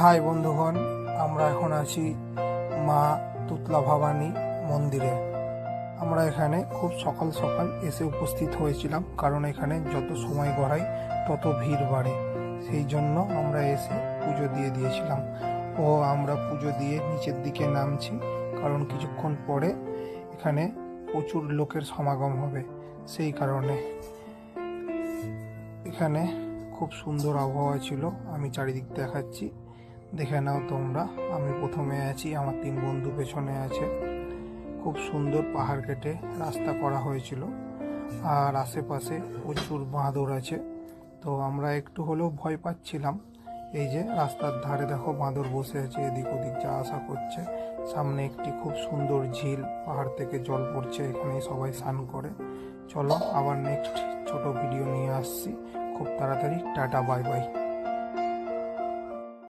High বন্ধুগণ, আমরা এখন আছি মা তুতলা ভবানী মন্দিরে। আমরা এখানে খুব সকাল সকাল এসে উপস্থিত হয়েছিলাম, কারণ এখানে যত সময় গড়ায় তত ভিড় বাড়ে। সেই জন্য আমরা এসে পুজো দিয়ে দিয়েছিলাম। ও, আমরা পুজো দিয়ে নিচের দিকে নামছি, কারণ কিছুক্ষণ পরে এখানে প্রচুর লোকের সমাগম হবে। সেই কারণে এখানে খুব সুন্দর আবহাওয়া ছিল, আমি চারিদিক দেখাচ্ছি। দেখে নাও তোমরা। আমি প্রথমে আছি, আমার তিন বন্ধু পেছনে আছে। খুব সুন্দর পাহাড় কেটে রাস্তা করা হয়েছিল। আর আশেপাশে প্রচুর বাঁদর আছে। তো আমরা একটু হলেও ভয় পাচ্ছিলাম। এই যে রাস্তার ধারে দেখো বাঁদর বসে আছে, এদিক ওদিক যা আসা করছে। সামনে একটি খুব সুন্দর ঝিল, পাহাড় থেকে জল পড়ছে, এখানে সবাই স্নান করে। চলো আবার নেক্সট ছোট ভিডিও নিয়ে আসছি। খুব তাড়াতাড়ি, টাটা বাই বাই